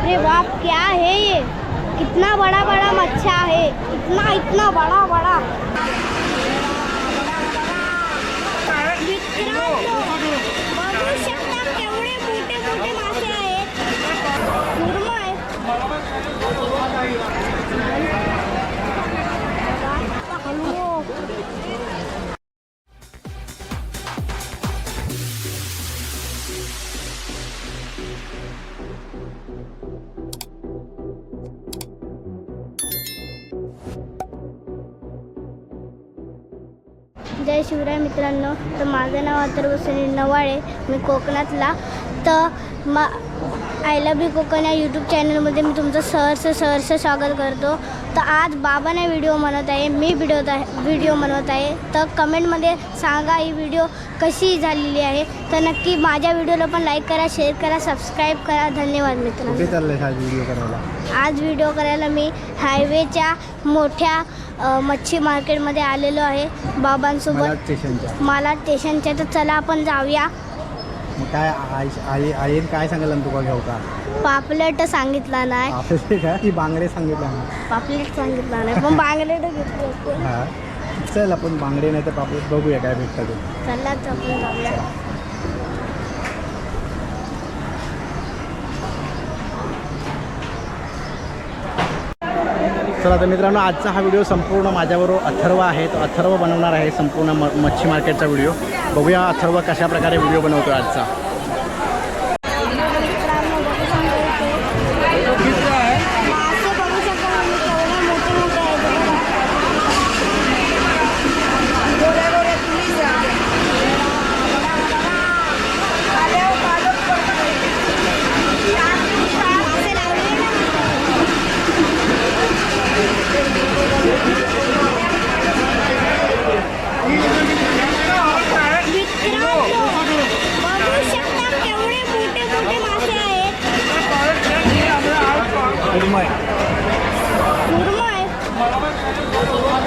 बाप रे बाप क्या है ये? कितना बड़ा बड़ा मच्छा है। इतना इतना बड़ा बड़ा जय शिवराय मित्रांनो. तर माझं नाव अथर्व सुनील नवाळे. मी कोकणातला. तर मा आय लव्ह यू कोकण या यूट्यूब चॅनलमध्ये मी तुमचं सहर्ष सहर्ष स्वागत करतो. तर आज बाबाने व्हिडिओ बनवत आहे. मी व्हिडिओ व्हिडिओ बनवत आहे. तर कमेंटमध्ये सांगा ही व्हिडिओ कशी झालेली आहे. तर नक्की माझ्या व्हिडिओला पण लाईक करा शेअर करा सबस्क्राईब करा. धन्यवाद मित्रांनो. हा आज व्हिडिओ करायला? मी हायवेच्या मोठ्या मच्छी मार्केटमध्ये आलेलो आहे बाबांसोबत. मला स्टेशनच्या. तर चला आपण जाऊया. काय आई आई आईन काय सांगितलं तुका घेऊ का पापलेट सांगितला नाही. ती बांगडे सांगितलं ना पापलेट सांगितला नाही. पण बांगलेट घेतली चल आपण बांगडे नाही तर पापलेट बघूया काय भेटतं ते. चलाच आपण जाऊया. चला तर मित्रांनो आजचा हा व्हिडिओ संपूर्ण माझ्याबरोबर अथर्व आहे. तो अथर्व बनवणार आहे संपूर्ण म मच्छी मार्केटचा व्हिडिओ. बघूया अथर्व कशा प्रकारे व्हिडिओ बनवतो आजचा.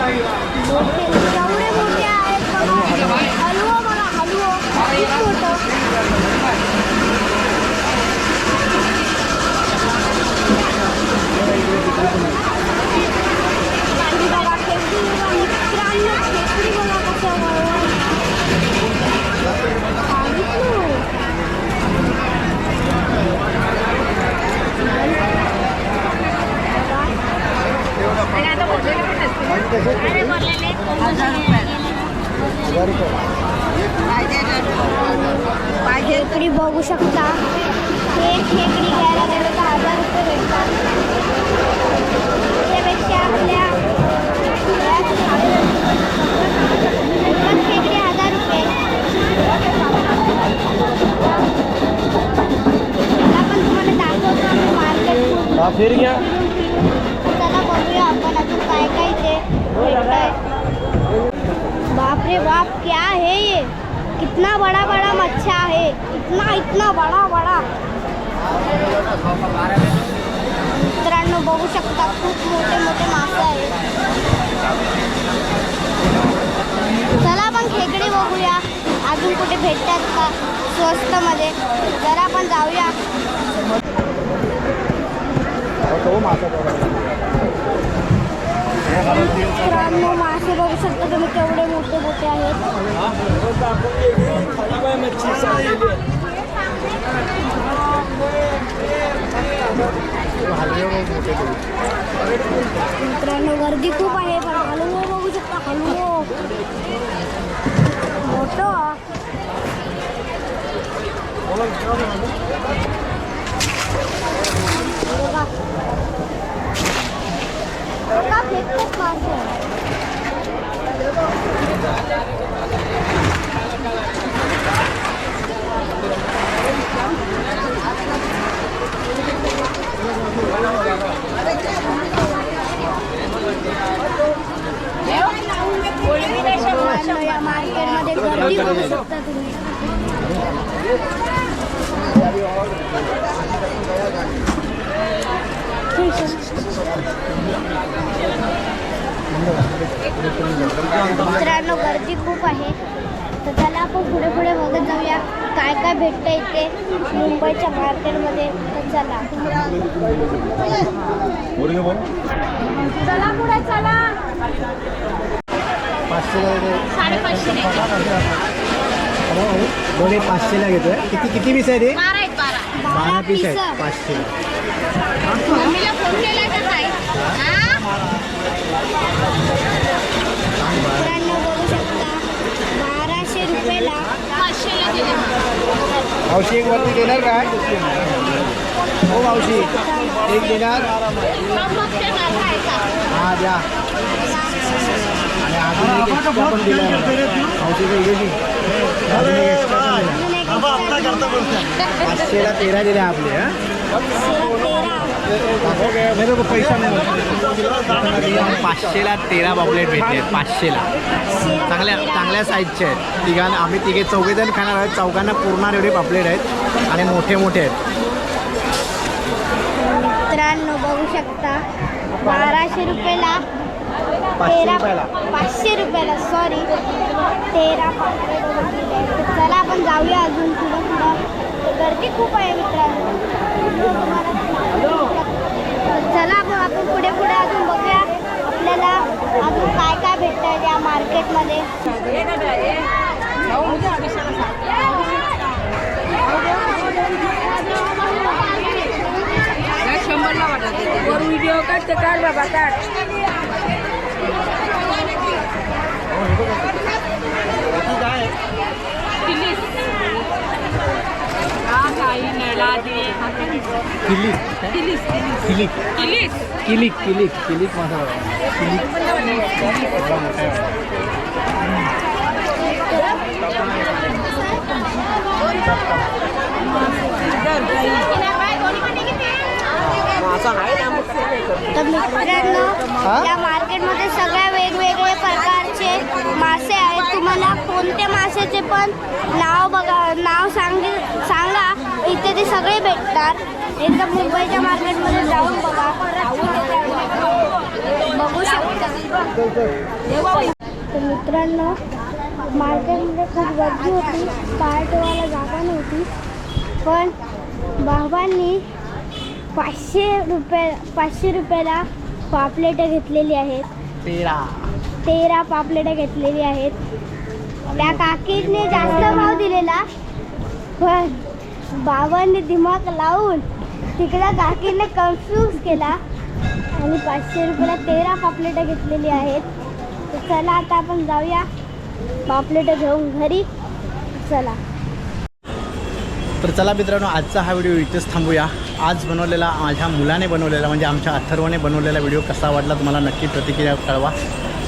이거 어? एक खेकडी घ्यायला गेलो तर हजार रुपये भेटतात त्यापेक्षा आपल्या खेकडी हजार रुपये पण तुम्हाला दाखवतो आम्ही मार्केट फिर घ्या. चला बघूया आपण अजून काय काय ते बापरे बाप रे बाप क्या है ये? कितना बड़ा बड़ा मच्छा है इतना इतना बड़ा बड़ा. मित्रांनो बघू शकता खूप मोठे मोठे मासे आहेत. चला आपण खेकडे बघूया. अजून कुठे भेटतात का? स्वस्तमध्ये. जरा आपण जाऊया. मित्रांनो मासे बघू शकता तुम्ही केवढे मोठे मोठे आहेत. मित्रांनो गर्दी खूप आहे पण हलवो बघू शकता हलवो मोठं बघा. बघा, फेकतात मासे. मार्केटमध्ये गर्दी बघू शकता तुम्ही मित्रांनो गर्दी खूप आहे. तर चला आपण पुढे पुढे बघत जाऊया काय काय भेटतं इथे मुंबईच्या मार्केटमध्ये. तर चला. चला पुढे चला. साडेपाचशे पाचशेला घेतोय. किती किती पीस आहे ते? बारा आहेत बारा. बारा पीस. आहेत. पाचशे मम्मीला फोन केला का काय हा? मित्रांनो बघू शकता बाराशे रुपयाला पाचशेला दिले मावशी एक वरती देणार काय हो मावशी. एक देणार? हा द्या. आणि अजून एक extra पण दिला मावशी काही गेली अजून एक extra पण दिला. पाचशेला तेरा दिले आपले हा. मेरे को पैसा नाही पाचशेला तेरा पॉपलेट भेटले पाचशेला. चांगल्या चांगल्या साईजचे आहेत. तिघांना आम्ही तिघे चौघेजण खाणार आहोत. चौघांना पुरणार एवढे पापलेट आहेत आणि मोठे मोठे आहेत. मित्रांनो बघू शकता. बाराशे रुपयाला पाचशे तेरा रुपयाला पाचशे रुपयाला सॉरी तेरा पापलेट चला आपण जाऊया अजून पुढं पुढं. गर्दी खूप आहे मित्रांनो. चला आपण आपण पुढे पुढे अजून बघूया. आपल्याला अजून काय काय भेटतं आहे त्या मार्केटमध्ये? वर व्हिडिओ काढ ते काढ बाबा काढ. Hatay, Meladi, Kilik. Kilis. Kilik. Kilik. Kilik, kilik, kilik माझा किलिक किलिक तर मित्रांनो या मार्केटमध्ये सगळ्या वेगवेगळे प्रकारचे मासे आहेत. तुम्हाला कोणत्या माशाचे पण नाव बघा नाव सांग सांगा. इथे ते सगळे भेटतात. एकदा मुंबईच्या मार्केटमध्ये जाऊन बघा. बघू शकता. तर मित्रांनो मार्केटमध्ये खूप गर्दी होती. पाय ठेवायला जागा नव्हती. पण बाबांनी पाचशे रुपये पाचशे रुपयाला पापलेटं घेतलेली आहेत. तेरा. तेरा पापलेटं घेतलेली आहेत. त्या काकीने जास्त भाव दिलेला. पण बाबांनी दिमाग लावून तिकडं काकीने कन्फ्यूज केला. आणि पाचशे रुपयाला तेरा पापलेटं घेतलेली आहेत. तर चला आता आपण जाऊया पापलेटं घेऊन घरी. चला. तर चला मित्रांनो आजचा हा व्हिडिओ इथेच थांबूया. आज बनवलेला माझ्या मुलाने बनवलेला म्हणजे आमच्या अथर्वने बनवलेला व्हिडिओ कसा वाटला तुम्हाला नक्की प्रतिक्रिया कळवा.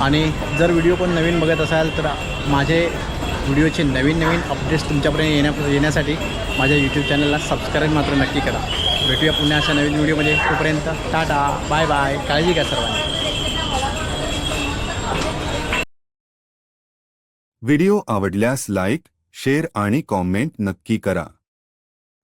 आणि जर व्हिडिओ कोण नवीन बघत असाल तर माझे व्हिडिओचे नवीन नवीन अपडेट्स तुमच्यापर्यंत येण्या येण्यासाठी माझ्या यूट्यूब चॅनलला सबस्क्राईब मात्र नक्की करा. भेटूया पुन्हा अशा नवीन व्हिडिओमध्ये तोपर्यंत टाटा बाय बाय काळजी घ्या सर्वांनी. व्हिडिओ आवडल्यास लाईक शेअर आणि कॉमेंट नक्की करा.